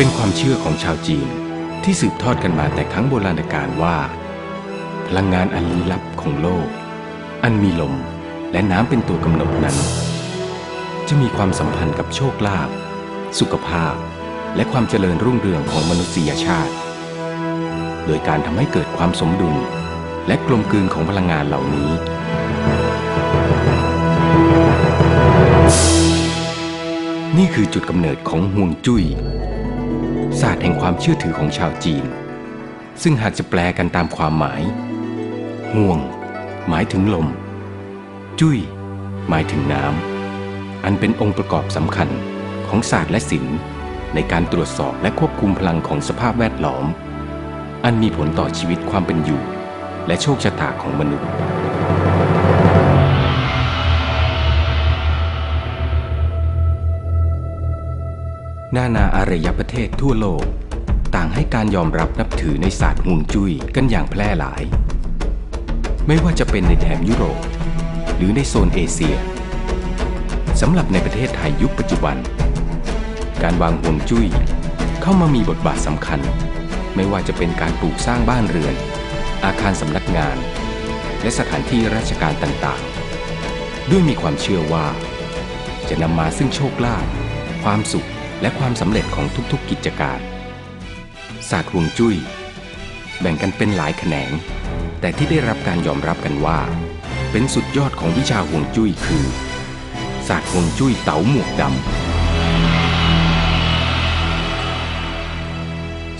เป็นความเชื่อของชาวจีนที่สืบทอดกันมาแต่ครั้งโบราณกาลว่า พลังงานอันลี้ลับของโลก อันมีลมและน้ำเป็นตัวกำหนดนั้น จะมีความสัมพันธ์กับโชคลาภสุขภาพ และความเจริญรุ่งเรืองของมนุษยชาติ โดยการทำให้เกิดความสมดุล และกลมกลืนของพลังงานเหล่านี้ นี่คือจุดกำเนิดของห่วงจุ้ย ศาสตร์แห่งความเชื่อถือของชาวจีน ซึ่งหากจะแปลกันตามความหมาย ห่วง หมายถึงลม จุ้ย หมายถึงน้ำ อันเป็นองค์ประกอบสำคัญของศาสตร์และศิลป์ในการตรวจสอบและควบคุมพลังของสภาพแวดล้อม อันมีผลต่อชีวิตความเป็นอยู่ และโชคชะตาของมนุษย์ นานาอารยประเทศทั่วโลก ต่างให้การยอมรับนับถือในศาสตร์ฮวงจุ้ยกันอย่างแพร่หลาย ไม่ว่าจะเป็นในแถบยุโรป หรือในโซนเอเชียสำหรับในประเทศไทยยุคปัจจุบัน การวางฮวงจุ้ยเข้ามามีบทบาทสำคัญ ไม่ว่าจะเป็นการปลูกสร้างบ้านเรือน อาคารสำนักงาน และสถานที่ราชการต่างๆ ด้วยมีความเชื่อว่า จะนำมาซึ่งโชคลาภความสุข และความสำเร็จของทุกๆกิจการศาสตร์ฮวงจุ้ย แบ่งกันเป็นหลายแขนง แต่ที่ได้รับการยอมรับกันว่า เป็นสุดยอดของวิชาฮวงจุ้ยคือศาสตร์ฮวงจุ้ยเต๋าหมวกดำ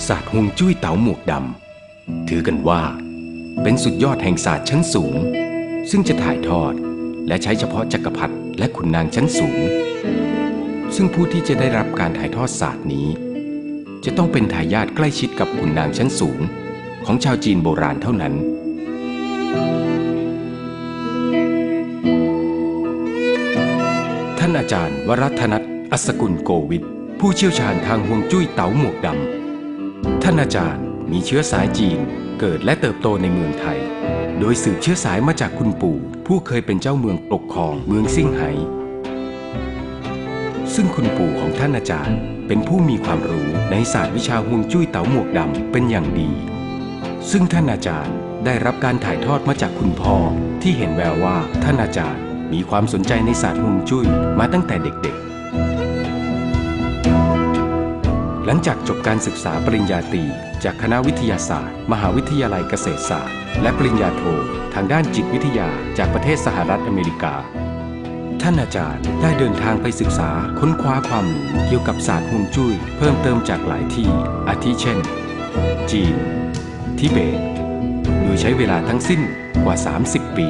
ศาสตร์ฮวงจุ้ยเต๋าหมวกดำถือกันว่า เป็นสุดยอดแห่งศาสตร์ชั้นสูง ซึ่งจะถ่ายทอดและใช้เฉพาะจักรพรรดิและขุนนางชั้นสูง ซึ่งผู้ที่จะได้รับการถ่ายทอดศาสตร์นี้ จะต้องเป็นทายาทใกล้ชิดกับขุนนางชั้นสูง ของชาวจีนโบราณเท่านั้นท่านอาจารย์ วรัตนัทอัศกุลโกวิทผู้เชี่ยวชาญทางฮวงจุ้ยเต๋าหมวกดำท่านอาจารย์มีเชื้อสายจีนเกิดและเติบโตในเมืองไทย โดยสืบเชื้อสายมาจากคุณปู่ ผู้เคยเป็นเจ้าเมืองปกครองเมืองซิ่งไห่ ซึ่งคุณปู่ของท่านอาจารย์ เป็นผู้มีความรู้ในศาสตร์วิชาฮวงจุ้ยเต๋าหมวกดำเป็นอย่างดี ซึ่งท่านอาจารย์ได้รับการถ่ายทอดมาจากคุณพ่อ ที่เห็นแววว่าท่านอาจารย์มีความสนใจในศาสตร์ฮวงจุ้ยมาตั้งแต่เด็กๆ หลังจากจบการศึกษาปริญญาตรีจากคณะวิทยาศาสตร์ มหาวิทยาลัยเกษตรศาสตร์ และปริญญาโท ทางด้านจิตวิทยาจากประเทศสหรัฐอเมริกา ท่านอาจารย์ได้เดินทางไปศึกษาค้นคว้าความรู้เกี่ยวกับศาสตร์ฮวงจุ้ยเพิ่มเติมจากหลายที่ อาทิเช่น จีน ทิเบต โดยใช้เวลาทั้งสิ้นกว่า 30 ปี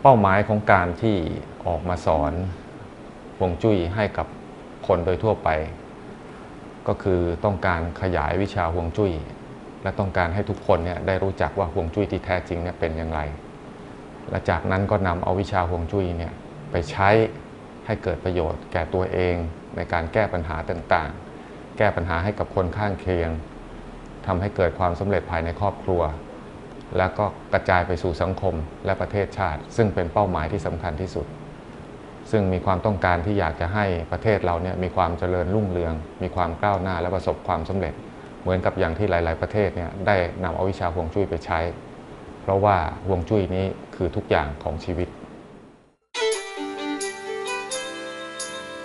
เป้าหมายของการที่ออกมาสอนฮวงจุ้ยให้กับคนโดยทั่วไป ก็คือต้องการขยายวิชาฮวงจุ้ย และต้องการให้ทุกคนเนี่ยได้รู้จักว่าฮวงจุ้ยที่แท้จริงเนี่ยเป็นอย่างไร และจากนั้นก็นำเอาวิชาฮวงจุ้ยเนี่ยไปใช้ให้เกิดประโยชน์แก่ตัวเองในการแก้ปัญหาต่างๆ แก้ปัญหาให้กับคนข้างเคียงทำให้เกิดความสำเร็จภายในครอบครัว แล้วก็กระจายไปสู่สังคมและประเทศชาติ ซึ่งเป็นเป้าหมายที่สำคัญที่สุด ซึ่งมีความต้องการที่อยากจะให้ประเทศเราเนี่ยมีความเจริญรุ่งเรือง มีความก้าวหน้าและประสบความสำเร็จ เหมือนกับอย่างที่หลาย ๆ ประเทศเนี่ยได้นำเอาวิชาฮวงจุ้ยไปใช้ เพราะว่าฮวงจุ้ยนี้คือทุกอย่างของชีวิต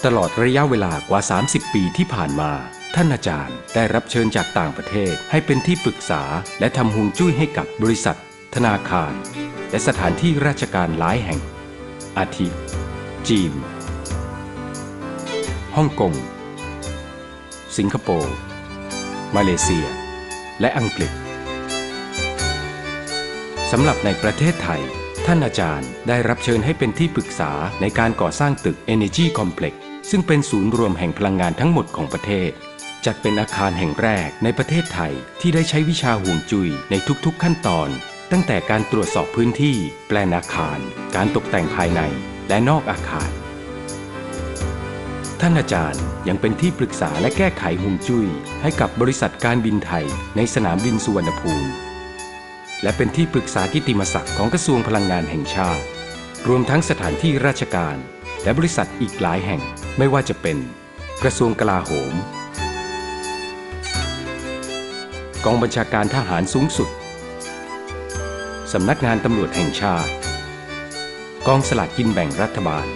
ตลอดระยะเวลากว่า 30 ปีที่ผ่านมา ท่านอาจารย์ได้รับเชิญจากต่างประเทศให้เป็นที่ปรึกษา และทำฮวงจุ้ยให้กับบริษัท ธนาคาร และสถานที่ราชการหลายแห่ง อาทิ จีนฮ่องกง สิงคโปร์ มาเลเซีย และอังกฤษสำหรับในประเทศไทย ท่านอาจารย์ได้รับเชิญให้เป็นที่ปรึกษาในการก่อสร้างตึก Energy Complex ซึ่งเป็นศูนย์รวมแห่งพลังงานทั้งหมดของประเทศ จัดเป็นอาคารแห่งแรกในประเทศไทยที่ได้ใช้วิชาห่วงจุ้ยในทุกๆขั้นตอน ตั้งแต่การตรวจสอบพื้นที่ แปลนอาคาร การตกแต่งภายในและนอกอาคาร ท่านอาจารย์ยังเป็นที่ปรึกษาและแก้ไขห่วงจุ้ย ให้กับบริษัทการบินไทยในสนามบินสุวรรณภูมิ และเป็นที่ปรึกษากิตติมศักดิ์ของกระทรวงพลังงานแห่งชาติ รวมทั้งสถานที่ราชการ และบริษัทอีกหลายแห่งไม่ว่าจะเป็น กระทรวงกลาโหม กองบัญชาการทหารสูงสุดสำนักงานตำรวจแห่งชาติ กองสลากกินแบ่งรัฐบาล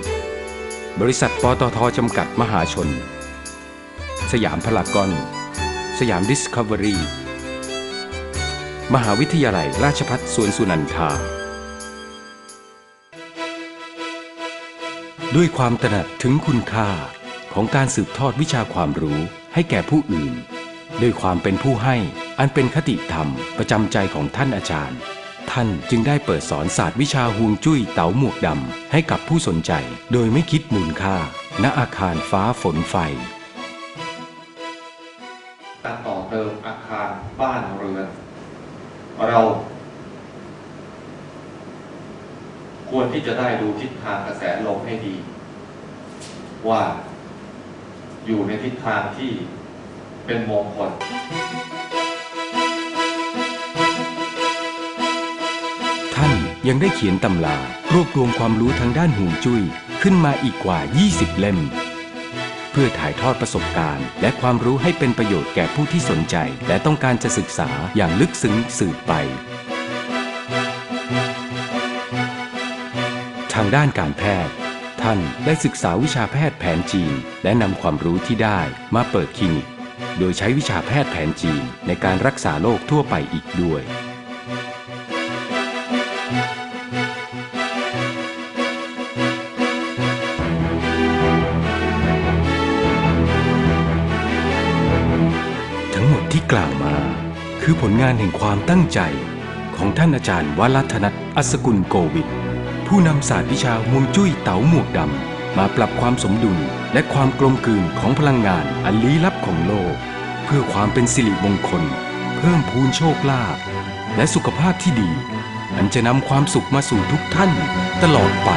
บริษัทปตทจำกัดมหาชน สยามพารากอน สยามดิสคัฟเวอรี่ มหาวิทยาลัยราชภัฏสวนสุนันทา ด้วยความตระหนักถึงคุณค่าของการสืบทอดวิชาความรู้ให้แก่ผู้อื่น ด้วยความเป็นผู้ให้อันเป็นคติธรรมประจำใจของท่านอาจารย์ ท่านจึงได้เปิดสอนศาสตร์วิชาฮวงจุ้ยเต๋าหมวกดำให้กับผู้สนใจ โดยไม่คิดมูลค่า ณอาคารฟ้าฝนไฟ การต่อเติมอาคารบ้านเรือน เรา ควรที่จะได้ดูทิศทางกระแสลมให้ดี ว่า อยู่ในทิศทางที่เป็นมงคล ยังได้เขียนตำรารวบรวมความรู้ทางด้านห่วงจุ้ยขึ้นมาอีกกว่า 20 เล่ม เพื่อถ่ายทอดประสบการณ์ และความรู้ให้เป็นประโยชน์แก่ผู้ที่สนใจ และต้องการจะศึกษาอย่างลึกซึ้งสืบไป ทางด้านการแพทย์ ท่านได้ศึกษาวิชาแพทย์แผนจีน และนำความรู้ที่ได้มาเปิดคลินิก โดยใช้วิชาแพทย์แผนจีนในการรักษาโรคทั่วไปอีกด้วย กล่าวมา คือผลงานแห่งความตั้งใจของท่านอาจารย์วรัตนัทอัศกุลโกวิทผู้นำศาสตร์วิชาฮวงจุ้ยเต๋าหมวกดำ มาปรับความสมดุลและความกลมกลืนของพลังงานอันลี้ลับของโลก เพื่อความเป็นสิริมงคล เพิ่มพูนโชคลาภและสุขภาพที่ดี อันจะนำความสุขมาสู่ทุกท่านตลอดไป